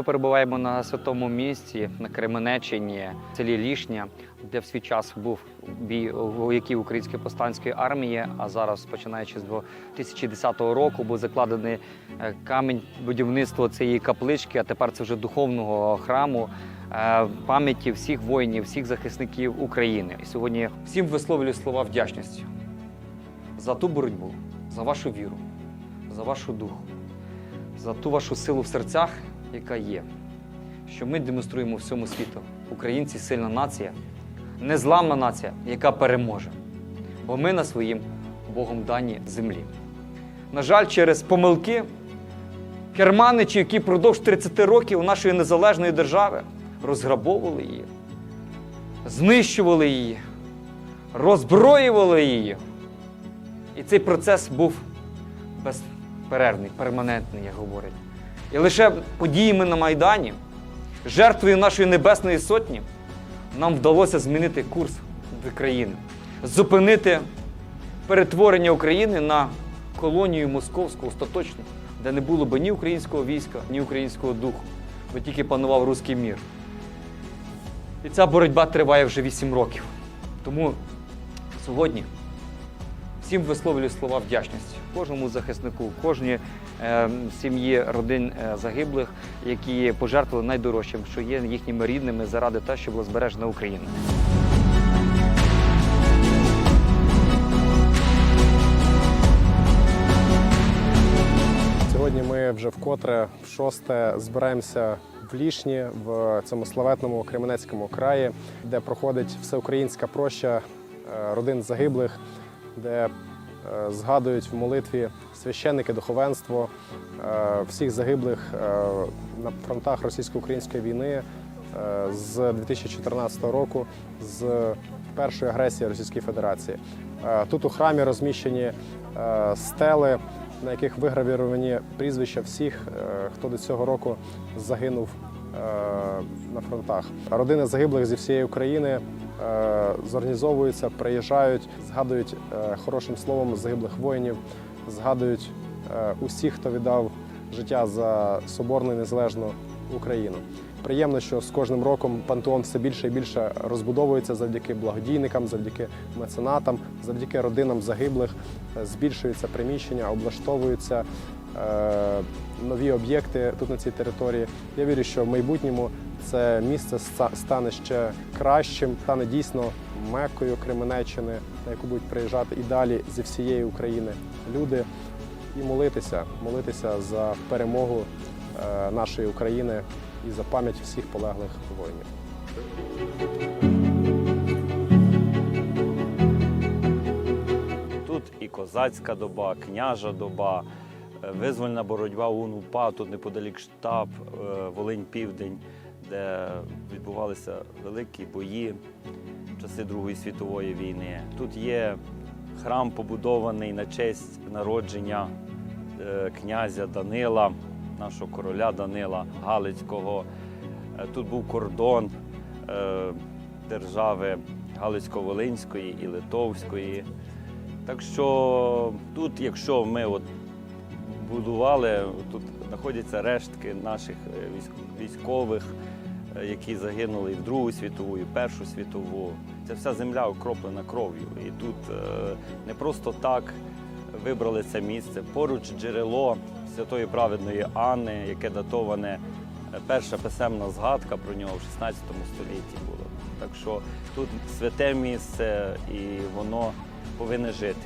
ми перебуваємо на святому місці на Кременеччині, селі Лішня, де в свій час був бій вояків Української повстанської армії. А зараз, починаючи з 2010 року, був закладений е, камінь будівництва цієї каплички, а тепер це вже духовного храму е, пам'яті всіх воїнів, всіх захисників України. І сьогодні всім висловлюю слова вдячності за ту боротьбу, за вашу віру, за вашу духу, за ту вашу силу в серцях, яка є. Що ми демонструємо всьому світу. Українці сильна нація, незламна нація, яка переможе. Бо ми на своїм Богом дані землі. На жаль, через помилки керманичі, які впродовж 30 років нашої незалежної держави розграбовували її, знищували її, роззброювали її. І цей процес був безперервний, перманентний, як говорять. І лише подіями на Майдані, жертвою нашої Небесної Сотні, нам вдалося змінити курс в країни, зупинити перетворення України на колонію московську остаточно, де не було би ні українського війська, ні українського духу, бо тільки панував руський мір. І ця боротьба триває вже 8 років. Тому сьогодні всім висловлюю слова вдячності кожному захиснику, кожній е, сім'ї родин е, загиблих, які пожертвували найдорожчим, що є їхніми рідними заради того, щоб була збережена Україна. Сьогодні ми вже вкотре в шосте збираємося в Лішні в цьому славетному Кременецькому краї, де проходить всеукраїнська проща е, родин загиблих, де е, згадують в молитві священники, духовенство е, всіх загиблих е, на фронтах російсько-української війни з 2014 року, з першої агресії Російської Федерації. Тут у храмі розміщені стели, на яких вигравіровані прізвища всіх, хто до цього року загинув на фронтах. Родини загиблих зі всієї України зорганізовуються, приїжджають, згадують е, хорошим словом загиблих воїнів, згадують е, усіх, хто віддав життя за соборну і незалежну Україну. Приємно, що з кожним роком пантеон все більше і більше розбудовується завдяки благодійникам, завдяки меценатам, завдяки родинам загиблих. Е, Збільшуються приміщення, облаштовуються е, нові об'єкти тут на цій території. Я вірю, що в майбутньому це місце стане ще кращим, стане дійсно меккою Кременеччини, на яку будуть приїжджати і далі зі всієї України люди і молитися, молитися за перемогу е, нашої України і за пам'ять всіх полеглих воїнів. Тут і козацька доба, княжа доба, е, визвольна боротьба УНУПА, тут неподалік штаб е, Волинь-Південь, де відбувалися великі бої в часи Другої світової війни. Тут є храм, побудований на честь народження е, князя Данила, нашого короля Данила Галицького. Е, Тут був кордон е, держави Галицько-Волинської і Литовської. Так що тут, якщо ми от будували, тут знаходяться рештки наших е, військових, е, які загинули і в Другу світову, і в Першу світову. Ця вся земля окроплена кров'ю. І тут е, не просто так вибрали це місце. Поруч джерело святої праведної Анни, яке датоване перша писемна згадка про нього в 16 столітті була. Так що тут святе місце і воно повинне жити.